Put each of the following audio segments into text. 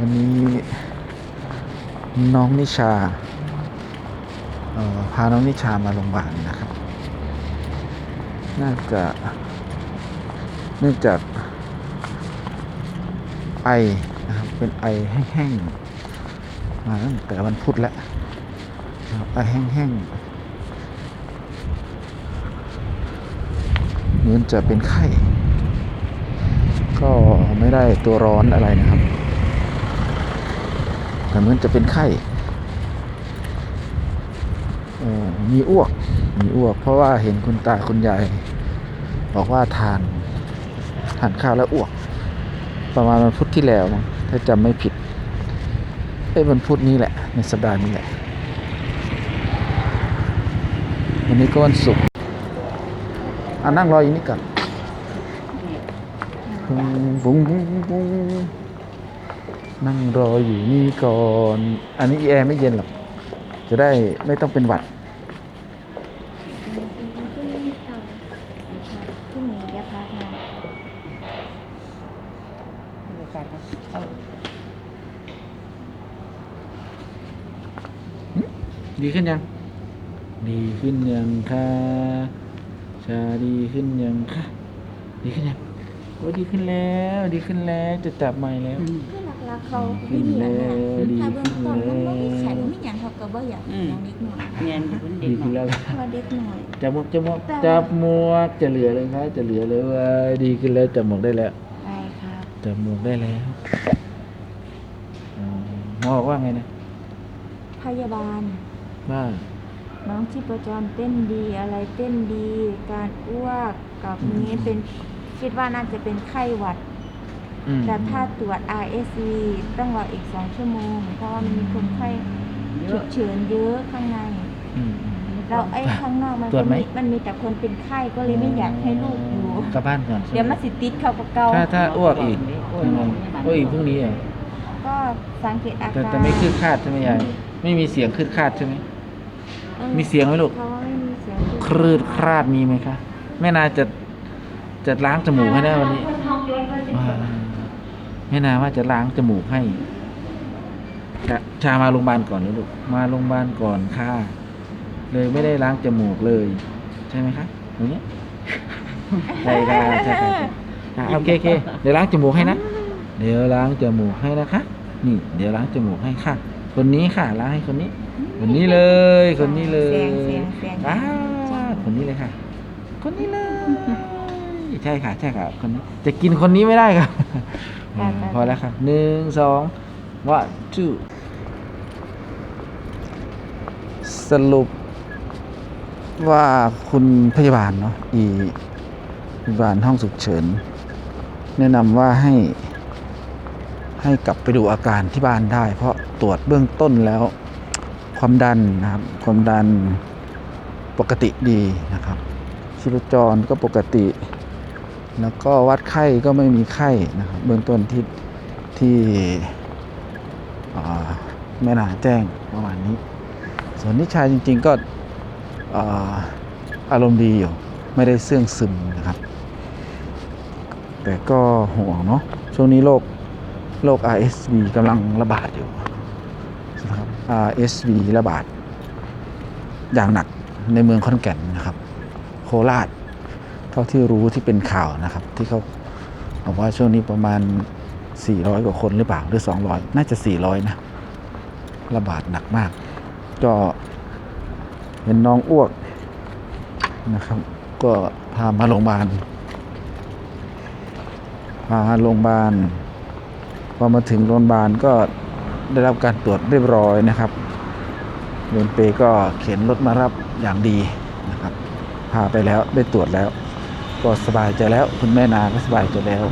วันนี้ น้องนิชาพาน้องนิชามาโรงพยาบาลนะครับ น่าจะเนื่องจากไอนะครับเป็นไอแห้งๆมาตั้งแต่วันพุธแล้วไอแห้งๆเหมือนจะเป็นไข้ ก็ไม่ได้ตัวร้อนอะไรนะครับ แต่เหมือนจะเป็นไข้มีอ้วก มีอ้วก เพราะว่าเห็นคุณตาคุณยายบอกว่าทานทานข้าวแล้วอ้วก ประมาณวันพุธที่แล้วมั้งถ้าจำไม่ผิดเอ้ยวันพุธนี้แหละ ในสัปดาห์นี้แหละวันนี้ก็วันศุกร์อะนั่งรออยู่นี่ก่อนปุ้งปุ้งปุ้งปุ้งปุ้ง นั่งรออยู่นี่ก่อน อันนี้แอร์ไม่เย็นหรอก จะได้ไม่ต้องเป็นหวัดพรุ่งนี้จะพักงานดีขึ้นยัง ดีขึ้นยังคะชาดีขึ้นยังคะดีขึ้นยังโอ้ดีขึ้นแล้ว ดีขึ้นแล้ว จะจับใหม่แล้วคือหลักๆ เขาขึ้นแล้วดีถ้าเบื้องต้นขึ้มันนแล้วบ่มีไข่บ่มีหยังเขาก็บ่อยากให้น้องเด็กหน่อยเรียนอยู่บนเด็ดีกขึ้นแล้วเพราะว่าเด็กหน่อย จับหมวกจับหมวกจับหมวกจะเหลือเลยครับจะเหลือเลยว่าดีขึ้นแล้วจับหมวกได้แล้วใช่ครับจับหมวกได้แล้วอ๋อหมอบอกว่าไงนะพยาบาล ว่าน้องชีพจรเต้นดีอะไรเต้นดี การอ้วกกับนี้เป็นคิดว่าน่าจะเป็นไข้หวัดอืม แต่ถ้าตรวจ RSV ต้องรออีก2ชั่วโมง เพราะว่ามันมีคนไข้เยฉุอะกเฉินเยอะข้างใน อืม เราไอ้ข้างนอกมันตรวจไหมมีมันมีแต่คนเป็นไข้ก็เลยไม่อยากให้ลูกอยู่ กลับบ้านก่อนใช่ไหเดี๋ยวมาสิติดเขากับเก่าถ้าถ้าอ้วกอีกยังไงอ้วกอีกพรุ่งนี้อะก็สังเกตอาแต่การแต่ไม่คืดคาดใช่ไหมยายไม่มีเสียงคืดคาดใช่ไหมออมีเสียงไหมลูก เขาว่าไม่มีเสียงครืดคราดมีไหมคะแม่นาจะจะล้างจมูกให้ได้วันนี้ว้าว แม่นาว่าจะล้างจมูกให้จะชามาโรงพยาบาลก่อนเลยลูกมาโรงพยาบาลก่อนค่ะ เลยไม่ได้ล้างจมูกเลย ใช่ไหมคะอย่างเงี้ยใช่ค่ะใช่ค่ะอะโอเคโอเคเดี๋ยวล้างจมูกให้นะเดี๋ยวล้างจมูกให้นะคะนี่ เดี๋ยวล้างจมูกให้ค่ะ คนนี้ค่ะล้างให้คนนี้ คนนี้เลย คนนี้เลยเสียงเสียงเสียงอ้าคนนี้เลยค่ะ คนนี้เลย ใช่ค่ะใช่ค่ะคนนี้จะกินคนนี้ไม่ได้ค่ะอืมพอแล้วค่ะหนึ่งสอง one two สรุปว่าคุณพยาบาลเนาะอีพยาบาลห้องฉุกเฉิน แนะนำว่าให้ ให้กลับไปดูอาการที่บ้านได้ เพราะตรวจเบื้องต้นแล้ว ความดันนะครับ ความดันปกติดีนะครับ ชีพจรก็ปกติ แล้วก็วัดไข้ก็ไม่มีไข้นะครับเบื้องต้นที่ที่อ่าแม่นาแจ้งประมาณนี้ ส่วนนิชายจริง ๆก็อาอารมณ์ดีอยู่ ไม่ได้เสื่องซึมนะครับ แต่ก็ห่วงเนาะช่วงนี้โรคโรค RSV กำลังระบาดอยู่นะครับ RSV ระบาด อย่างหนักในเมืองขอนแก่นนะครับ โคราช ท่าที่รู้ที่เป็นข่าวนะครับ ที่เขาบอกว่าช่วงนี้ประมาณ 400 กว่าคนหรือเปล่าหรือ 200 น่าจะ 400 นะ ระบาดหนักมาก ก็เห็นน้องอ้วกนะครับ ก็พามาโรงพยาบาลพาโรงพยาบาลพอมาถึงโรงพยาบาลก็ได้รับการตรวจเรียบร้อยนะครับเวรเปย์ก็เข็นรถมารับอย่างดีนะครับ พาไปแล้วได้ตรวจแล้ว ก็สบายใจแล้ว คุณแม่นาก็สบายใจแล้ว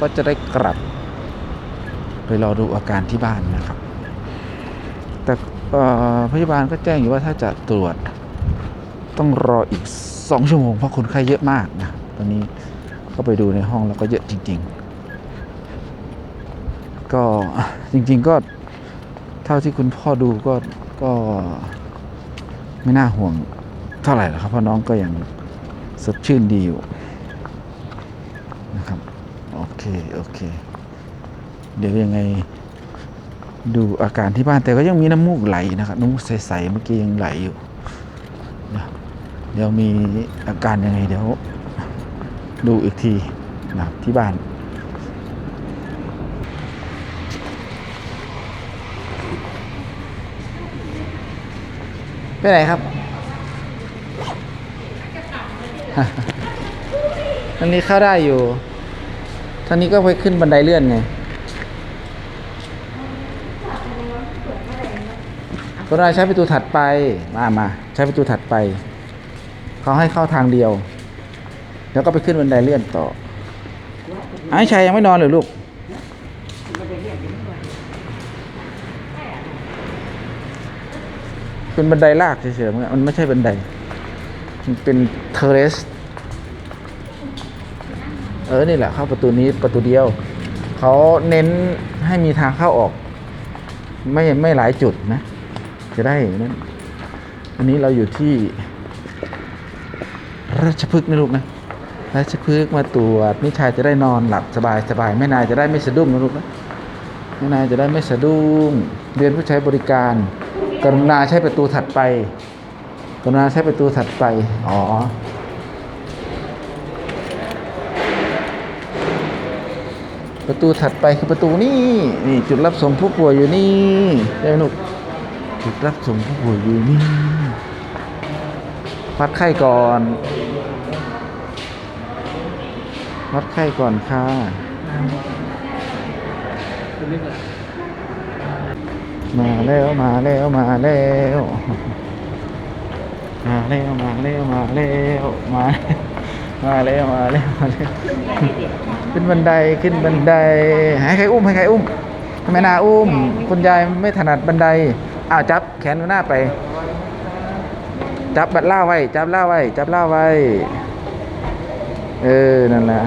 ก็จะได้กลับ ไปรอดูอาการที่บ้านนะครับ แต่พยาบาลก็แจ้งอยู่ว่าถ้าจะตรวจ ต้องรออีกสองชั่วโมงเพราะคนไข้เยอะมากนะตอนนี้ก็ไปดูในห้องแล้วก็เยอะจริง ๆ ก็จริง ๆก็เท่าที่คุณพ่อดูก็ก็ไม่น่าห่วงเท่าไหร่หรอกครับเพราะน้องก็ยังสดชื่นดีอยู่ นะครับ โอเค โอเค เดี๋ยวยังไง ดูอาการที่บ้านแต่ก็ยังมีน้ำมูกไหลนะครับ น้ำมูกใสๆเมื่อกี้ยังไหลอยู่นะเดี๋ยวมีอาการยังไงเดี๋ยว ดูอีกทีนะครับที่บ้านไปไหนครับ อันนี้เข้าได้อยู่ทางนี้ก็ไปขึ้นบันไดเลื่อนไงกรุณาใช้ประตูถัดไป มามาใช้ประตูถัดไป เขาให้เข้าทางเดียว แล้วก็ไปขึ้นบันไดเลื่อนต่อ ไอ้ชัยยังไม่นอนเลยลูก เป็นบันไดลากเฉยๆมันไม่ใช่บันได มันเป็นเทเรส เออ นี่แหละเข้าประตูนี้ประตูเดียว เขาเน้นให้มีทางเข้าออก ไม่ไม่หลายจุดนะ จะได้นั้นอันนี้เราอยู่ที่ ราชพฤกษ์นะลูกนะ ราชพฤกษ์มาตรวจนิชายจะได้นอนหลับสบายสบายแม่นายจะได้ไม่สะดุ้งนะลูกนะแม่นายจะได้ไม่สะดุ้ง เรียนผู้ใช้บริการ กรุณาใช้ประตูถัดไป กรุณาใช้ประตูถัดไป อ๋อ ประตูถัดไปคือประตูนี่นี่จุดรับส่งผู้ป่วยอยู่นี่ใช่ไหมลูกจุดรับส่งผู้ป่วยอยู่นี่วัดไข้ก่อนวัดไข้ก่อนค่ะมาแล้วมาแล้วมาแล้วมาแล้วมาแล้วมาแล้วมา มาแล้วมาแล้วมาแล้วขึ้นบันไดขึ้นบันไดให้ใครอุ้มให้ใครอุ้มให้แม่นาอุ้ม คุณยายไม่ถนัดบันไดอ้าวจับแขนหน้าไป จับบัดล่าไว้ จับล่าไว้ จับล่าไว้ เออ นั่นแหละ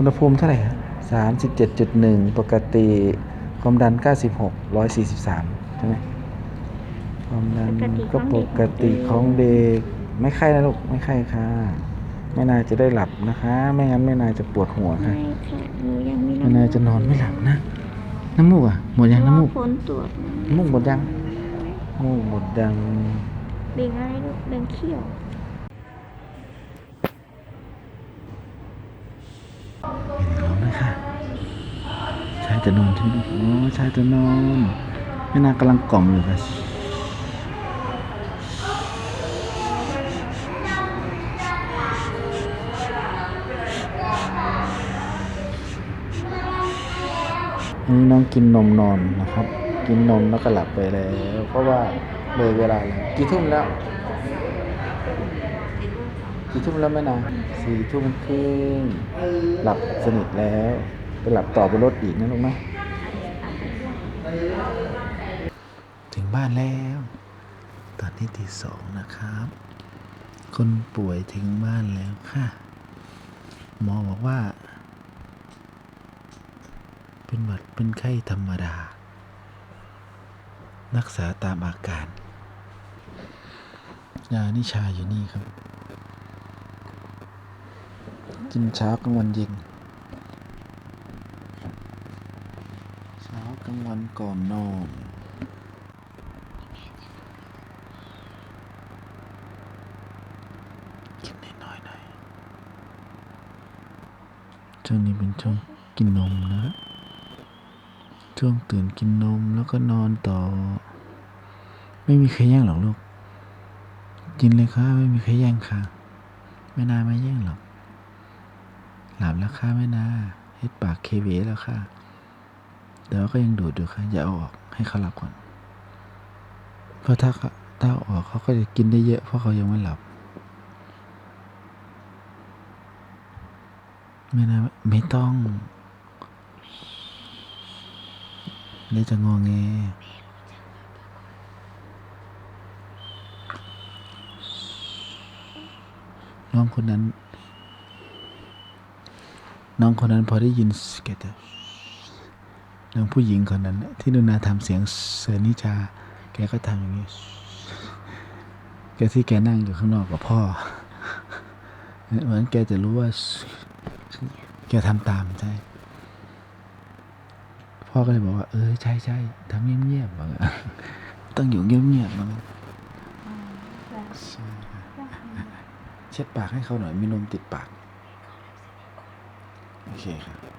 อุณหภูมิเท่าไหร่สามสิบเจ็ดจุดหนึ่งปกติ ความดันเก้าสิบหกร้อยสี่สิบสามใช่ไหมความดันก็ปกติของเด็ก ไม่ไข้นะลูก ไม่ไข้ค่ะแม่นายจะได้หลับนะคะ ไม่งั้นแม่นายจะปวดหัวค่ะ ไม่ค่ะหนูยังไม่แม่นายจะนอนไม่หลับนะ น้ำมูกอะ หมดยังน้ำมูก ผลตรวจน้ำมูกหมดยังน้ำมูกหมดยังเบ่งอะไรลูกเบ่งเขี้ยว เห็นร้องนะคะชายจะนอนใช่ไหมอ๋อชายจะนอนแม่นางกำลังกล่อมอยู่ค่ะอันนี้น้องกินนมนอนนะครับ กินนมแล้วก็หลับไปแล้วเพราะว่าเลยเวลาแล้วกี่ทุ่มแล้วกี่ทุ่มแล้วแม่นางสี่ทุ่มครึ่งหลับสนิทแล้ว ไปหลับต่อบนรถอีกนะลูกนะถึงบ้านแล้ว ตอนนี้ตีสองนะครับ คนป่วยถึงบ้านแล้วค่ะ หมอบอกว่า เป็นหวัดเป็นไข้ธรรมดา รักษาตามอาการยานิชาอยู่นี่ครับ กินเช้ากลางวันเย็น เช้า ก่อนนอนกินน้อยหน่อยช่วงนี้เป็นช่วงกินนมนะ ช่วงตื่นกินนมแล้วก็นอนต่อ ไม่มีใครแย่งหรอกลูก กินเลยค่ะไม่มีใครแย่งค่ะ ไม่น่าไม่แย่งหรอก หลับแล้วค่ะแม่นาเฮ็ดปากเคเวแล้วค่ะ แต่ว่าก็ยังดูดอยู่ค่ะอย่าเอาออกให้เขาหลับก่อนเพราะถ้าถ้าออกเขาก็จะกินได้เยอะ เพราะเขายังไม่หลับ ไม่นะไม่ต้องเดี๋ยวจะงอแงน้องคนนั้น น้องคนนั้นพอได้ยินสเก็ตอร์ น้องผู้หญิงคนนั้น ที่นุนาทำเสียงเซนิชาแกก็ทำอย่างนี้ แกที่แกนั่งอยู่ข้างนอกกับพ่อ เหมือนแกจะรู้ว่า แกทำตามใช่ พ่อก็เลยบอกว่า เออใช่ใช่ทำเงียบๆบ้างต้องอยู่เงียบๆบ้างเช็ดปากให้เขาหน่อยมีนมติดปาก โอเคครับ